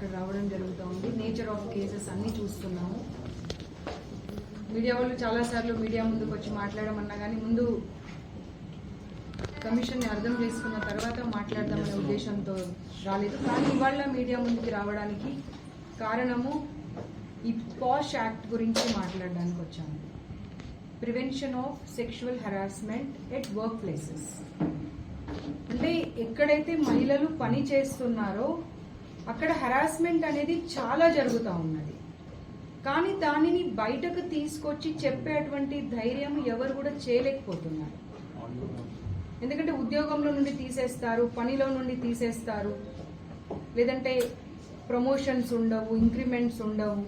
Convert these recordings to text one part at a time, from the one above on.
ఇక్కడ రావడం జరుగుతూ ఉంది నేచర్ ఆఫ్ కేసెస్ అన్నీ చూస్తున్నాము. మీడియా వాళ్ళు చాలాసార్లు మీడియా ముందుకు వచ్చి మాట్లాడమన్నా కానీ ముందు కమిషన్ని అర్థం చేసుకున్న తర్వాత మాట్లాడదామనే ఉద్దేశంతో రాలేదు. కానీ ఇవాళ మీడియా ముందుకు రావడానికి కారణము ఈ పాష్ యాక్ట్ గురించి మాట్లాడడానికి వచ్చాము. Prevention of sexual harassment at work places అంటే ఎక్కడైతే మహిళలు పని చేస్తున్నారో అక్కడ హెరాస్మెంట్ అనేది చాలా జరుగుతూ ఉన్నది. కానీ దానిని బయటకు తీసుకొచ్చి చెప్పేటువంటి ధైర్యం ఎవరు కూడా చేయలేకపోతున్నారు. ఎందుకంటే ఉద్యోగంలో నుండి తీసేస్తారు పనిలో నుండి తీసేస్తారు. లేదంటే ప్రమోషన్స్ ఉండవు ఇంక్రిమెంట్స్ ఉండవు.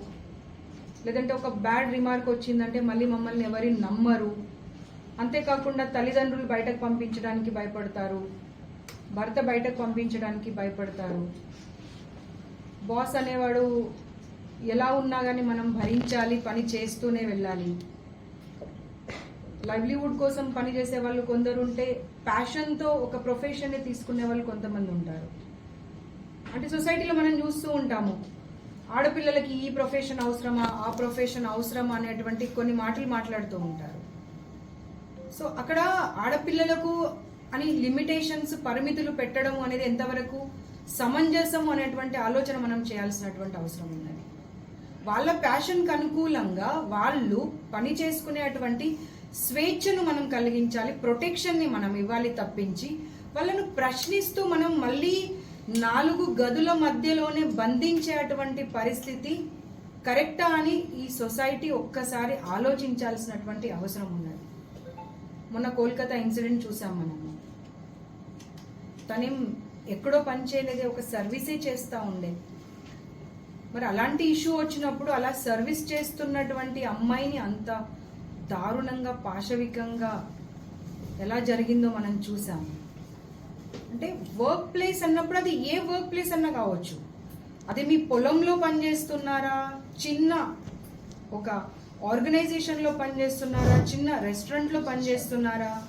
లేదంటే ఒక బ్యాడ్ రిమార్క్ వచ్చిందంటే మళ్ళీ మమ్మల్ని ఎవరిని నమ్మరు. అంతేకాకుండా తల్లిదండ్రులు బయటకు పంపించడానికి భయపడతారు. భర్త బయటకు పంపించడానికి భయపడతారు. బాస్ అనేవాడు ఎలా ఉన్నా కానీ మనం భరించాలి పని చేస్తూనే వెళ్ళాలి. లైవ్లీవుడ్ కోసం పని చేసే వాళ్ళు కొందరు ఉంటే ప్యాషన్తో ఒక ప్రొఫెషన్ని తీసుకునే వాళ్ళు కొంతమంది ఉంటారు. అంటే సొసైటీలో మనం చూస్తూ ఉంటాము. ఆడపిల్లలకి ఈ ప్రొఫెషన్ అవసరమా ఆ ప్రొఫెషన్ అవసరమా అనేటువంటి కొన్ని మాటలు మాట్లాడుతూ ఉంటారు. సో అక్కడ ఆడపిల్లలకు అని లిమిటేషన్స్ పరిమితులు పెట్టడం అనేది ఎంతవరకు సమంజసం అనేటువంటి ఆలోచన మనం చేయాల్సినటువంటి అవసరం ఉన్నది. వాళ్ళ ప్యాషన్కి అనుకూలంగా వాళ్ళు పని చేసుకునేటువంటి స్వేచ్ఛను మనం కలిగించాలి ప్రొటెక్షన్ని మనం ఇవ్వాలి తప్పించి వాళ్ళను ప్రశ్నిస్తూ మనం మళ్ళీ నాలుగు గదుల మధ్యలోనే బంధించేటువంటి పరిస్థితి కరెక్టా అని ఈ సొసైటీ ఒక్కసారి ఆలోచించాల్సినటువంటి అవసరం ఉన్నది. మొన్న కోల్కతా ఇన్సిడెంట్ చూసాం మనము తనేం ఎక్కడో పని చేయలేదే ఒక సర్వీసే చేస్తూ ఉండే. మరి అలాంటి ఇష్యూ వచ్చినప్పుడు అలా సర్వీస్ చేస్తున్నటువంటి అమ్మాయిని అంత దారుణంగా పాశవికంగా ఎలా జరిగిందో మనం చూసాం. అంటే వర్క్ ప్లేస్ అన్నప్పుడు అది ఏ వర్క్ ప్లేస్ అన్నా కావచ్చు. అది మీ పొలంలో పనిచేస్తున్నారా? చిన్న ఒక ఆర్గనైజేషన్లో పనిచేస్తున్నారా? చిన్న రెస్టారెంట్లో పనిచేస్తున్నారా?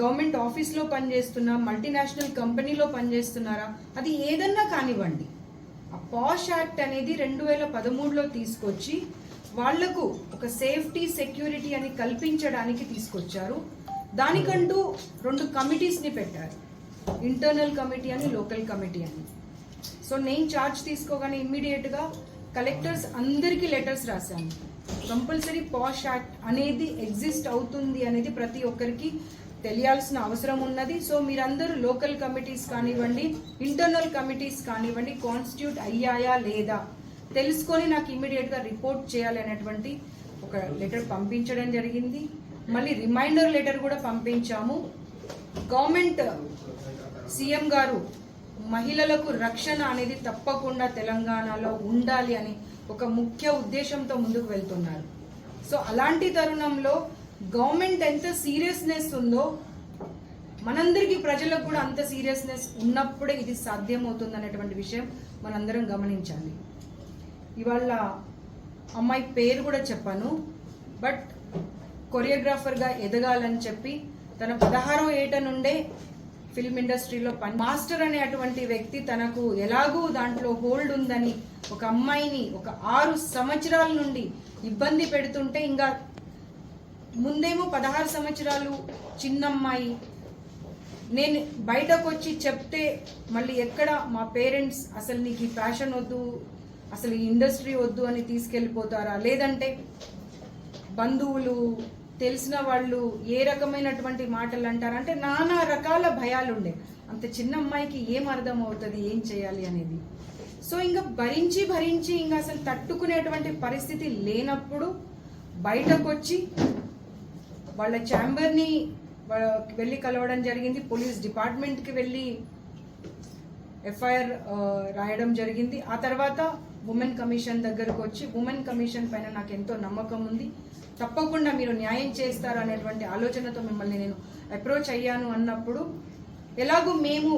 గవర్నమెంట్ ఆఫీస్లో పనిచేస్తున్నా మల్టీనేషనల్ కంపెనీలో పనిచేస్తున్నారా? అది ఏదన్నా కానివ్వండి. ఆ పాష్ యాక్ట్ అనేది రెండు వేల పదమూడులో తీసుకొచ్చి వాళ్ళకు ఒక సేఫ్టీ సెక్యూరిటీ అని కల్పించడానికి తీసుకొచ్చారు. దానికంటూ రెండు కమిటీస్ని పెట్టారు. ఇంటర్నల్ కమిటీ అని లోకల్ కమిటీ అని. సో నేను ఛార్జ్ తీసుకోగానే ఇమ్మీడియట్గా కలెక్టర్స్ అందరికీ లెటర్స్ రాశాను. కంపల్సరీ పాష్ యాక్ట్ అనేది ఎగ్జిస్ట్ అవుతుంది అనేది ప్రతి ఒక్కరికి తెలియాల్సిన అవసరం ఉన్నది. సో మీరందరూ లోకల్ కమిటీస్ కానివ్వండి ఇంటర్నల్ కమిటీస్ కానివ్వండి కాన్స్టిట్యూట్ అయ్యాయా లేదా? తెలుసుకొని నాకు ఇమీడియట్గా రిపోర్ట్ చేయాలి అనేటువంటి ఒక లెటర్ పంపించడం జరిగింది. మళ్ళీ రిమైండర్ లెటర్ కూడా పంపించాము. గవర్నమెంట్ సీఎం గారు మహిళలకు రక్షణ అనేది తప్పకుండా తెలంగాణలో ఉండాలి అని ఒక ముఖ్య ఉద్దేశంతో ముందుకు వెళ్తున్నారు. సో అలాంటి తరుణంలో గవర్నమెంట్ ఎంత సీరియస్నెస్ ఉందో మనందరికీ ప్రజలకు కూడా అంత సీరియస్నెస్ ఉన్నప్పుడే ఇది సాధ్యమవుతుంది అనేటువంటి విషయం మనందరం గమనించాలి. ఇవాళ అమ్మాయి పేరు కూడా చెప్పాను బట్ కొరియోగ్రాఫర్గా ఎదగాలని చెప్పి తన పదహారో ఏట నుండే ఫిల్మ్ ఇండస్ట్రీలో పని మాస్టర్ అనే అటువంటి వ్యక్తి తనకు ఎలాగూ దాంట్లో హోల్డ్ ఉందని ఒక అమ్మాయిని ఒక ఆరు సంవత్సరాల నుండి ఇబ్బంది పెడుతుంటే ఇంకా ముందేమో పదహారు సంవత్సరాలు చిన్నమ్మాయి. నేను బయటకు వచ్చి చెప్తే మళ్ళీ ఎక్కడ మా పేరెంట్స్ అసలు నీకు ఈ ఫ్యాషన్ వద్దు అసలు ఈ ఇండస్ట్రీ వద్దు అని తీసుకెళ్ళిపోతారా? లేదంటే బంధువులు తెలిసిన వాళ్ళు ఏ రకమైనటువంటి మాటలు అంటారు? అంటే నానా రకాల భయాలు ఉండే అంత చిన్న అమ్మాయికి ఏం అర్థం అవుతుంది ఏం చేయాలి అనేది. సో ఇంకా భరించి భరించి ఇంకా అసలు తట్టుకునేటువంటి పరిస్థితి లేనప్పుడు బయటకు వచ్చి వాళ్ళ ఛాంబర్ని వెళ్ళి కలవడం జరిగింది. పోలీస్ డిపార్ట్మెంట్కి వెళ్ళి ఎఫ్ఐఆర్ రాయడం జరిగింది. ఆ తర్వాత ఉమెన్ కమిషన్ దగ్గరకు వచ్చి ఉమెన్ కమిషన్ పైన నాకు ఎంతో నమ్మకం ఉంది. తప్పకుండా మీరు న్యాయం చేస్తారు అనేటువంటి ఆలోచనతో మిమ్మల్ని నేను అప్రోచ్ అయ్యాను అన్నప్పుడు ఎలాగో మేము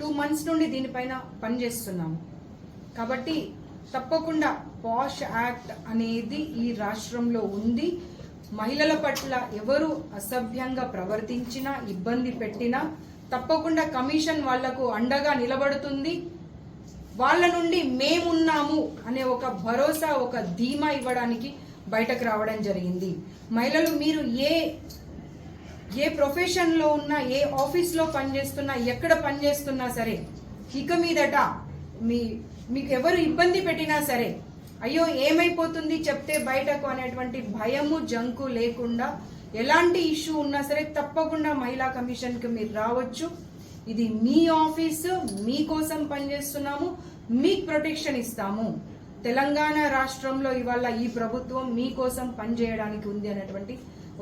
టూ మంత్స్ నుండి దీనిపైన పనిచేస్తున్నాము కాబట్టి తప్పకుండా పాష్ యాక్ట్ అనేది ఈ రాష్ట్రంలో ఉంది. మహిళల పట్ల ఎవరు అసభ్యంగా ప్రవర్తించినా ఇబ్బంది పెట్టినా తప్పకుండా కమిషన్ వాళ్ళకు అండగా నిలబడుతుంది. వాళ్ళ నుండి మేమున్నాము అనే ఒక భరోసా ఒక ధీమా ఇవ్వడానికి బయటకు రావడం జరిగింది. మహిళలు మీరు ఏ ఏ ప్రొఫెషన్లో ఉన్నా ఏ ఆఫీస్లో పనిచేస్తున్నా ఎక్కడ పనిచేస్తున్నా సరే ఇక మీదట మీ మీకు ఎవరు ఇబ్బంది పెట్టినా సరే అయ్యో ఏమైపోతుంది చెప్తే బయటకు అనేటువంటి భయము జంకు లేకుండా ఎలాంటి ఇష్యూ ఉన్నా సరే తప్పకుండా మహిళా కమిషన్కి మీరు రావచ్చు. ఇది మీ ఆఫీసు మీకోసం పనిచేస్తున్నాము మీకు ప్రొటెక్షన్ ఇస్తాము. తెలంగాణ రాష్ట్రంలో ఇవాళ ఈ ప్రభుత్వం మీకోసం పనిచేయడానికి ఉంది అనేటువంటి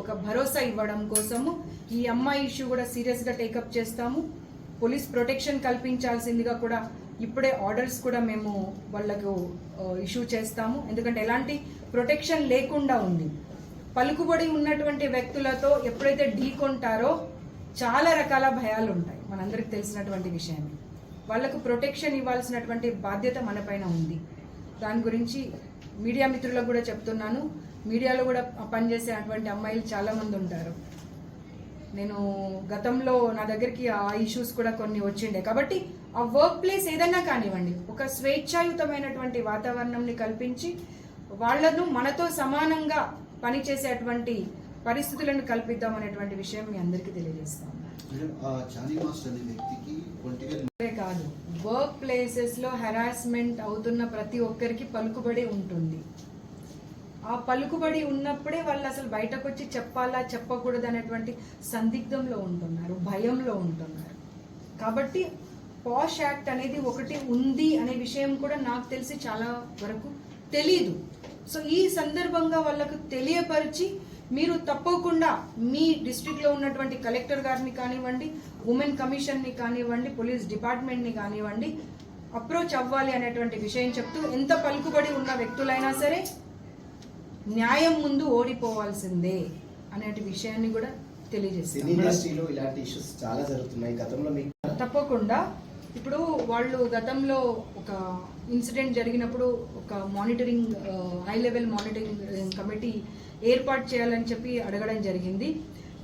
ఒక భరోసా ఇవ్వడం కోసము ఈ అమ్మాయి ఇష్యూ కూడా సీరియస్గా టేకప్ చేస్తాము. పోలీస్ ప్రొటెక్షన్ కల్పించాల్సిందిగా కూడా ఇప్పుడే ఆర్డర్స్ కూడా మేము వాళ్ళకు ఇష్యూ చేస్తాము. ఎందుకంటే ఎలాంటి ప్రొటెక్షన్ లేకుండా ఉంది. పలుకుబడి ఉన్నటువంటి వ్యక్తులతో ఎప్పుడైతే ఢీకొంటారో చాలా రకాల భయాలు ఉంటాయి. మనందరికి తెలిసినటువంటి విషయమే. వాళ్ళకు ప్రొటెక్షన్ ఇవ్వాల్సినటువంటి బాధ్యత మనపైన ఉంది. దాని గురించి మీడియా మిత్రులకు కూడా చెప్తున్నాను. మీడియాలో కూడా పనిచేసే అటువంటి అమ్మాయిలు చాలామంది ఉంటారు. నేను గతంలో నా దగ్గరికి ఆ ఇష్యూస్ కూడా కొన్ని వచ్చిండే. కాబట్టి ఆ వర్క్ ప్లేస్ ఏదైనా కానివ్వండి ఒక స్వేచ్ఛాయుతమైనటువంటి వాతావరణంని కల్పించి వాళ్ళను మనతో సమానంగా పనిచేసేటువంటి పరిస్థితులను కల్పిద్దాం అనేటువంటి విషయం మీ అందరికీ తెలియజేస్తాం కాదు వర్క్ ప్లేసెస్లో హెరాస్మెంట్ అవుతున్న ప్రతి ఒక్కరికి పలుకుబడి ఉంటుంది. ఆ పలుకుబడి ఉన్నప్పుడే వాళ్ళు అసలు బయటకు వచ్చి చెప్పాలా చెప్పకూడదు అనేటువంటి సందిగ్ధంలో ఉంటున్నారు భయంలో ఉంటున్నారు. కాబట్టి పాష్ యాక్ట్ అనేది ఒకటి ఉంది అనే విషయం కూడా నాకు తెలిసి చాలా వరకు తెలీదు. సో ఈ సందర్భంగా వాళ్ళకు తెలియపరిచి మీరు తప్పకుండా మీ డిస్ట్రిక్ట్లో ఉన్నటువంటి కలెక్టర్ గారిని కానివ్వండి ఉమెన్ కమిషన్ని కానివ్వండి పోలీస్ డిపార్ట్మెంట్ని కానివ్వండి అప్రోచ్ అవ్వాలి అనేటువంటి విషయం చెప్తూ ఎంత పలుకుబడి ఉన్న వ్యక్తులైనా సరే న్యాయం ముందు ఓడిపోవాల్సిందే అనేటి విషయాన్ని కూడా సినీ తెలియజేస్తాం ఇండస్ట్రీలో ఇలాంటి ఇష్యూస్ చాలా జరుగుతున్నాయి. గతంలో తప్పకుండా ఇప్పుడు వాళ్ళు గతంలో ఒక ఇన్సిడెంట్ జరిగినప్పుడు ఒక monitoring high level monitoring committee ఏర్పాటు చేయాలని చెప్పి అడగడం జరిగింది.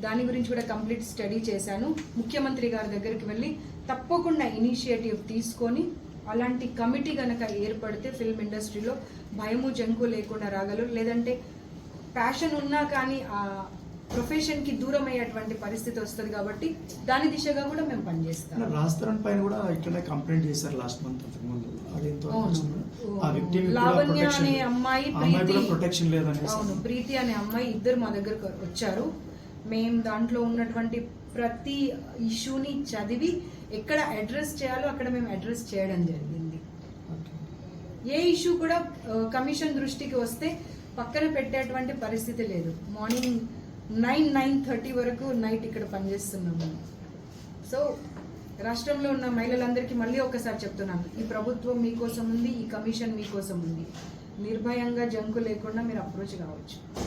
దాని గురించి కూడా కంప్లీట్ స్టడీ చేశాను. ముఖ్యమంత్రి గారి దగ్గరికి వెళ్ళి తప్పకుండా ఇనిషియేటివ్ తీసుకొని అలాంటి కమిటీ కనుక ఏర్పడితే ఫిల్మ్ ఇండస్ట్రీలో భయము జంకు లేకుండా రాగలరు. లేదంటే ప్యాషన్ ఉన్నా కానీ ప్రొఫెషన్కి దూరం అయ్యేటువంటి పరిస్థితి వస్తుంది కాబట్టి దాని దిశగా కూడా మేము పనిచేస్తాం. రాజస్థాన్ పైన కూడా ఇట్లనే కంప్లైంట్ చేశారు లాస్ట్ మంత్ అంతకు ముందు లావణ్య అనే అమ్మాయి ప్రొటెక్షన్ అవును ప్రీతి అనే అమ్మాయి ఇద్దరు మా దగ్గరకు వచ్చారు. మేము దాంట్లో ఉన్నటువంటి ప్రతి ఇష్యూని చదివి ఎక్కడ అడ్రస్ చేయాలో అక్కడ మేము అడ్రస్ చేయడం జరిగింది. ఏ ఇష్యూ కూడా కమిషన్ దృష్టికి వస్తే పక్కన పెట్టేటువంటి పరిస్థితి లేదు. మార్నింగ్ నైన్ నైన్ థర్టీ వరకు నైట్ ఇక్కడ పనిచేస్తున్నాము. సో రాష్ట్రంలో ఉన్న మహిళలందరికీ మళ్ళీ ఒకసారి చెప్తున్నాను. ఈ ప్రభుత్వం మీకోసం ఉంది ఈ కమిషన్ మీకోసం ఉంది. నిర్భయంగా జంకు లేకుండా మీరు అప్రోచ్ కావచ్చు.